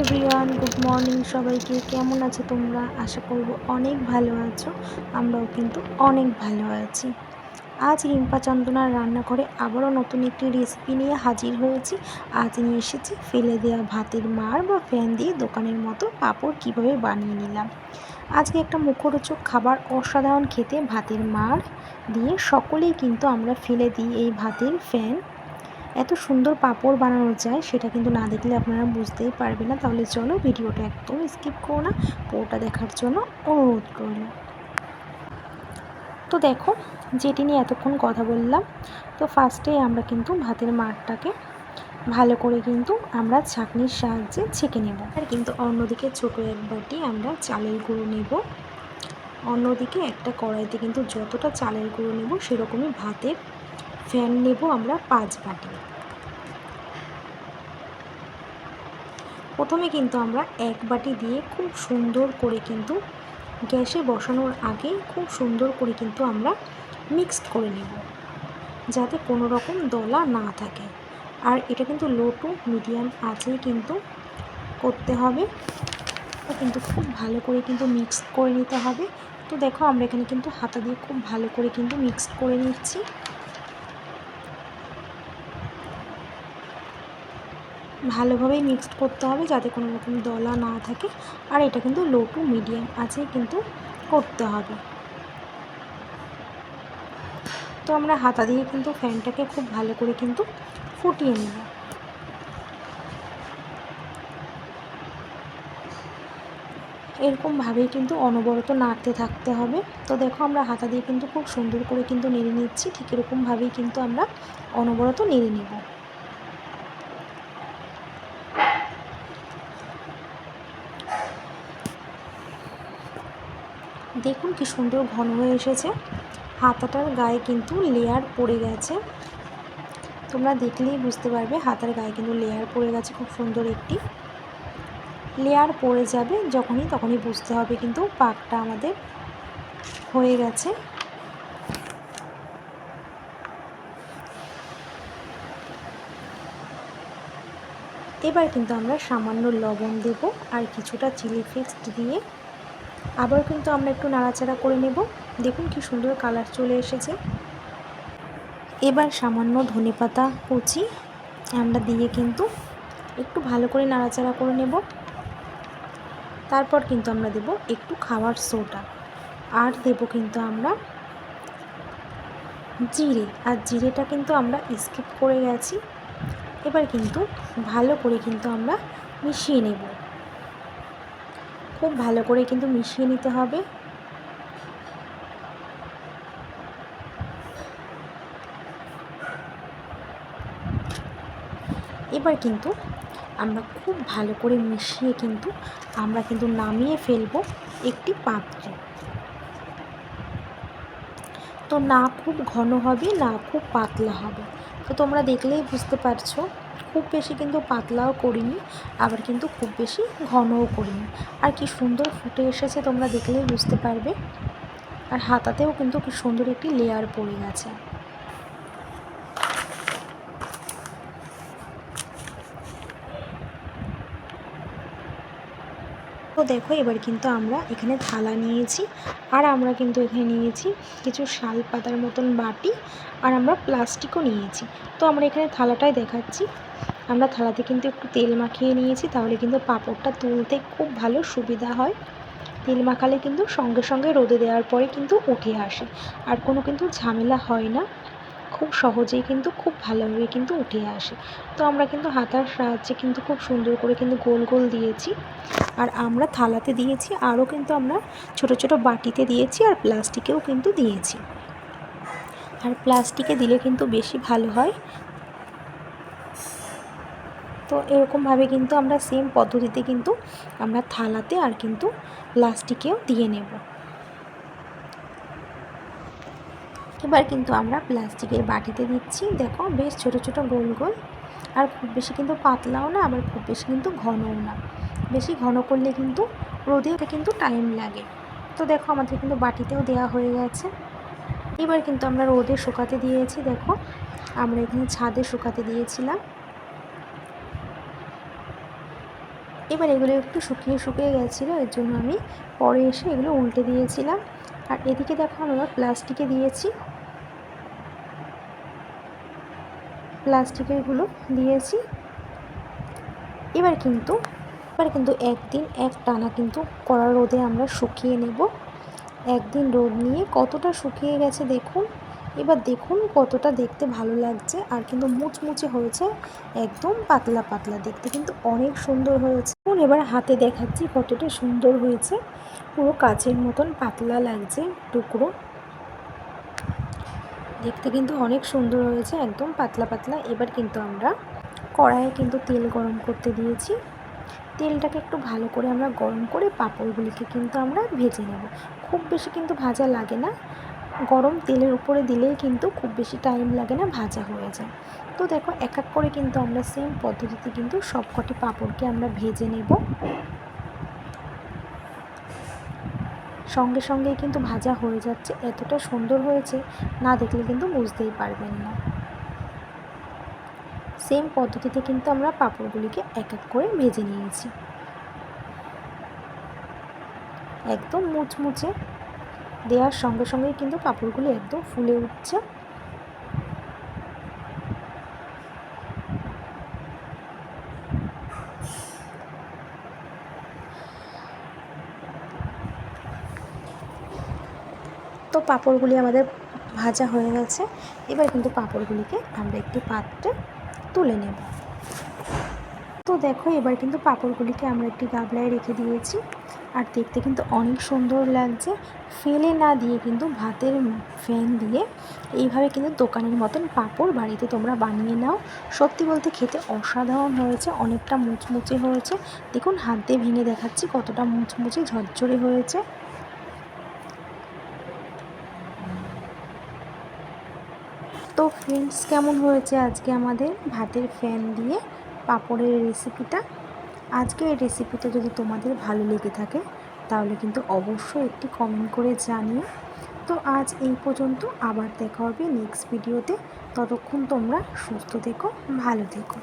Everyone good morning সবাইকে। কেমন আছো তোমরা? আশা করব অনেক ভালো আছো। আমরাও কিন্তু অনেক ভালো আছি। আজ রিম্পা চন্দনার রান্নাঘরে আবারও নতুন একটি রেসিপি নিয়ে হাজির হয়েছি। আজ নিয়ে এসেছি ফেলে দেওয়া ভাতের মার বা ফ্যান দিয়ে দোকানের মতো পাঁপড় কীভাবে বানিয়ে নিলাম। আজকে একটা মুখরোচক খাবার অসাধারণ খেতে ভাতের মার দিয়ে সকলেই কিন্তু আমরা ফেলে দিই এই ভাতের ফ্যান। এত সুন্দর পাঁপড় বানানো যায়, সেটা কিন্তু না দেখলে আপনারা বুঝতেই পারবেন না। তাহলে চলো ভিডিওটা একদম স্কিপ করো না, পুরোটা দেখার জন্য অনুরোধ করল তো দেখো যেটি নিয়ে এতক্ষণ কথা বললাম। তো ফার্স্টেই আমরা কিন্তু ভাতের মাঠটাকে ভালো করে কিন্তু আমরা ছাঁকনির সাহায্যে ছেঁকে নেব। আর কিন্তু অন্যদিকে ছোটো এক বাটি আমরা চালের গুঁড়ো নেব। অন্যদিকে একটা কড়াইতে কিন্তু যতটা চালের গুঁড়ো নেব, সেরকমই ভাতের ফ্যান নেব আমরা পাঁচ বাটি। প্রথমে কিন্তু আমরা এক বাটি দিয়ে খুব সুন্দর করে কিন্তু গ্যাসে বসানোর আগে খুব সুন্দর করে কিন্তু আমরা মিক্সড করে নেব, যাতে কোনো রকম দলা না থাকে। আর এটা কিন্তু লো টু মিডিয়াম আঁচেই কিন্তু করতে হবে। কিন্তু খুব ভালো করে কিন্তু মিক্সড করে নিতে হবে। তো দেখো আমরা এখানে কিন্তু হাতা দিয়ে খুব ভালো করে কিন্তু মিক্সড করে নিচ্ছি। ভালোভাবেই মিক্সড করতে হবে যাতে কোনো রকম দলা না থাকে। আর এটা কিন্তু লো টু মিডিয়াম আছে কিন্তু করতে হবে। তো আমরা হাতা দিয়ে কিন্তু ফ্যানটাকে খুব ভালো করে কিন্তু ফুটিয়ে নেব। এরকমভাবেই কিন্তু অনবরত নাড়তে থাকতে হবে। তো দেখো আমরা হাতা দিয়ে কিন্তু খুব সুন্দর করে কিন্তু নেড়ে নিচ্ছি। ঠিক এরকমভাবেই কিন্তু আমরা অনবরত নেড়ে নেব। দেখুন কি সুন্দর ঘন হয়ে এসেছে। হাতাটার গায়ে কিন্তু লেয়ার পড়ে গেছে। তোমরা দেখলেই বুঝতে পারবে হাতার গায়ে কিন্তু লেয়ার পড়ে গেছে, খুব সুন্দর একটি। লেয়ার পড়ে যাবে যখনই, তখনই বুঝতে হবে কিন্তু পাকটা আমাদের হয়ে গেছে। এবার কিন্তু আমরা সামান্য লবণ দেব আর কিছুটা চিলি ফ্লেক্স দিয়ে। আবার কিন্তু আমরা একটু নাড়াচাড়া করে নেব। দেখুন কি সুন্দর কালার চলে এসেছে। এবার সামান্য ধনে পাতা, কুচি আমরা দিয়ে কিন্তু একটু ভালো করে নাড়াচাড়া করে নেব। তারপর কিন্তু আমরা দেব একটু খাওয়ার সোডা। আর দেব কিন্তু আমরা জিরে। আর জিরেটা কিন্তু আমরা স্কিপ করে গেছি। এবার কিন্তু ভালো করে কিন্তু আমরা মিশিয়ে নেব। খুব ভালো করে কিন্তু মিশিয়ে নিতে হবে। এবার কিন্তু আমরা খুব ভালো করে মিশিয়ে কিন্তু আমরা কিন্তু নামিয়ে ফেলব একটি পাত্রে। তো না খুব ঘন হবে, না খুব পাতলা হবে। তো তোমরা দেখলেই বুঝতে পারছ। খুব বেশি কিন্তু পাতলাও করিনি, আবার কিন্তু খুব বেশি ঘনও করিনি। আর কি সুন্দর ফুটে এসেছে তোমরা দেখলেই বুঝতে পারবে। আর হাতাতেও কিন্তু কি সুন্দর একটি লেয়ার পড়ে গেছে। তো দেখো, এবার কিন্তু আমরা এখানে থালা নিয়েছি, আর আমরা কিন্তু এখানে নিয়েছি কিছু শাল পাতার মতন বাটি, আর আমরা প্লাস্টিকও নিয়েছি। তো আমরা এখানে থালাটাই দেখাচ্ছি। আমরা থালাতে কিন্তু একটু তেল মাখিয়ে নিয়েছি, তাহলে কিন্তু পাঁপড়টা তুলতে খুব ভালো সুবিধা হয়। তেল মাখালে কিন্তু সঙ্গে সঙ্গে রোদে দেওয়ার পরে কিন্তু উঠে আসে, আর কোনো কিন্তু ঝামেলা হয় না। খুব সহজেই কিন্তু খুব ভালোভাবে কিন্তু উঠে আসে। তো আমরা কিন্তু হাতার সাহায্যে কিন্তু খুব সুন্দর করে কিন্তু গোল গোল দিয়েছি। আর আমরা থালাতে দিয়েছি, আরও কিন্তু আমরা ছোট ছোট বাটিতে দিয়েছি আর প্লাস্টিকেও কিন্তু দিয়েছি। আর প্লাস্টিকে দিলে কিন্তু বেশি ভালো হয়। তো এরকমভাবে কিন্তু আমরা সেম পদ্ধতিতে কিন্তু আমরা থালাতে আর কিন্তু প্লাস্টিকেও দিয়ে নেব। এবার কিন্তু আমরা প্লাস্টিকের বাটিতে দিচ্ছি। দেখো, বেশ ছোট ছোট গোল গোল। আর খুব বেশি কিন্তু পাতলাও না, আবার খুব বেশি কিন্তু ঘনও না। বেশি ঘন করলে কিন্তু রোদে কিন্তু টাইম লাগে। তো দেখো, আমাদের কিন্তু বাটিতেও দেওয়া হয়ে গেছে। এবার কিন্তু আমরা রোদে শুকাতে দিয়েছি, দেখো। আমরা এখানে ছাদে শুকাতে দিয়েছিলাম। এবার এগুলো একটু শুকিয়ে শুকিয়ে গেছিল, এর জন্য আমি পরে এসে এগুলো উল্টে দিয়েছিলাম। আর এদিকে দেখো, আমরা প্লাস্টিকে দিয়েছি। প্লাস্টিকেরগুলো দিয়েছি। এবার কিন্তু এবার কিন্তু একদিন এক টানা কিন্তু কড়া রোদে আমরা শুকিয়ে নেব। একদিন রোদ নিয়ে কতটা শুকিয়ে গেছে দেখুন। এবার দেখুন কতটা দেখতে ভালো লাগছে আর কিন্তু মুচমুচে হয়েছে, একদম পাতলা পাতলা দেখতে কিন্তু অনেক সুন্দর হয়েছে। এখন এবার হাতে দেখাচ্ছি কতটা সুন্দর হয়েছে। পুরো কাচের মতন পাতলা লাগছে টুকরো। দেখতে কিন্তু অনেক সুন্দর হয়েছে, একদম পাতলা পাতলা। এবার কিন্তু আমরা কড়াইয়ে কিন্তু তেল গরম করতে দিয়েছি। তেলটাকে একটু ভালো করে আমরা গরম করে পাঁপড়গুলিকে কিন্তু আমরা ভেজে নেব। খুব বেশি কিন্তু ভাজা লাগে না। গরম তেলের উপরে দিলেই কিন্তু খুব বেশি টাইম লাগে না, ভাজা হয়ে যায়। তো দেখো, এক এক করে কিন্তু আমরা সেম পদ্ধতিতে কিন্তু সবকটি পাঁপড়কে আমরা ভেজে নেব। সঙ্গে সঙ্গেই কিন্তু ভাজা হয়ে যাচ্ছে। এতটা সুন্দর হয়েছে, না দেখলে কিন্তু বুঝতেই পারবেন না। সেম পদ্ধতিতে কিন্তু আমরা পাঁপড়গুলিকে এক এক করে ভেজে নিয়েছি। একদম মুচমুচে দেওয়ার সঙ্গে সঙ্গেই কিন্তু পাঁপড়গুলি একদম ফুলে উঠছে। পাঁপড়গুলি আমাদের ভাজা হয়ে গেছে। এবার কিন্তু পাঁপড়গুলিকে আমরা একটি পাত্রে তুলে নেব। তো দেখো, এবার কিন্তু পাঁপড়গুলিকে আমরা একটি গাবলায় রেখে দিয়েছি। আর দেখতে কিন্তু অনেক সুন্দর লাগছে। ফেলে না দিয়ে কিন্তু ভাতের ফ্যান দিয়ে এইভাবে কিন্তু দোকানের মতন পাঁপড় বাড়িতে তোমরা বানিয়ে নাও। সত্যি বলতে খেতে অসাধারণ হয়েছে, অনেকটা মুচমুচে হয়েছে। দেখুন, হাত দিয়ে ভেঙে দেখাচ্ছি কতটা মুচমুচে, ঝরঝরে হয়েছে। তো ফ্রেন্ডস কেমন হয়েছে আজকে আমাদের ভাতের ফ্যান দিয়ে পাঁপড়ের রেসিপিটা আজকে এই রেসিপিটা যদি তোমাদের ভালো লেগে থাকে, তাহলে কিন্তু অবশ্যই একটি কমেন্ট করে জানিও। তো আজ এই পর্যন্ত আবার দেখা হবে নেক্সট ভিডিওতে ততক্ষণ তোমরা সুস্থ থেকো, ভালো থেকো।